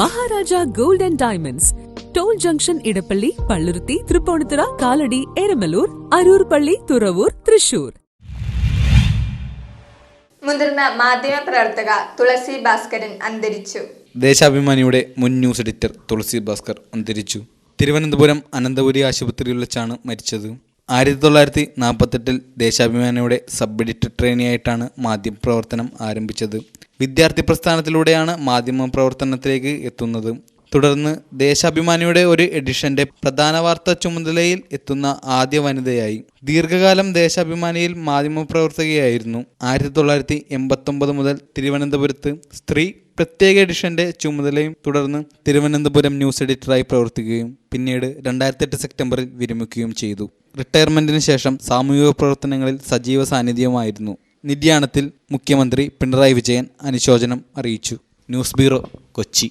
Maharaja gold and diamonds. Toll junction Edappally Palluruthy Tripunithura Kalady Eramaloor Aroor പള്ളി തുറവൂർ തൃശൂർ. മുതിർന്ന മാധ്യമ പ്രവർത്തക തുളസി ഭാസ്കരൻ അന്തരിച്ചു. ദേശാഭിമാനിയുടെ മുൻ ന്യൂസ് എഡിറ്റർ തുളസി ഭാസ്കർ അന്തരിച്ചു. തിരുവനന്തപുരം അനന്തപുരി ആശുപത്രിയിൽ വെച്ചാണ് മരിച്ചത്. ആയിരത്തി തൊള്ളായിരത്തി നാൽപ്പത്തെട്ടിൽ ദേശാഭിമാനിയുടെ സബ് എഡിറ്റർ ട്രെയിനിയായിട്ടാണ് മാധ്യമപ്രവർത്തനം ആരംഭിച്ചത്. വിദ്യാർത്ഥി പ്രസ്ഥാനത്തിലൂടെയാണ് മാധ്യമ പ്രവർത്തനത്തിലേക്ക് എത്തുന്നത്. തുടർന്ന് ദേശാഭിമാനിയുടെ ഒരു എഡിഷന്റെ പ്രധാന വാർത്താ ചുമതലയിൽ എത്തുന്ന ആദ്യ വനിതയായി. ദീർഘകാലം ദേശാഭിമാനിയിൽ മാധ്യമപ്രവർത്തകയായിരുന്നു ആയിരത്തി തൊള്ളായിരത്തി എൺപത്തൊമ്പത് മുതൽ തിരുവനന്തപുരത്ത് സ്ത്രീ പ്രത്യേക എഡിഷന്റെ ചുമതലയും തുടർന്ന് തിരുവനന്തപുരം ന്യൂസ് എഡിറ്ററായി പ്രവർത്തിക്കുകയും പിന്നീട് രണ്ടായിരത്തി എട്ട് സെപ്റ്റംബറിൽ വിരമിക്കുകയും ചെയ്തു. റിട്ടയർമെന്റിന് ശേഷം സാമൂഹിക പ്രവർത്തനങ്ങളിൽ സജീവ സാന്നിധ്യമായിരുന്നു നിര്യാണത്തിൽ മുഖ്യമന്ത്രി പിണറായി വിജയൻ അനുശോചനം അറിയിച്ചു. News bureau Kochi.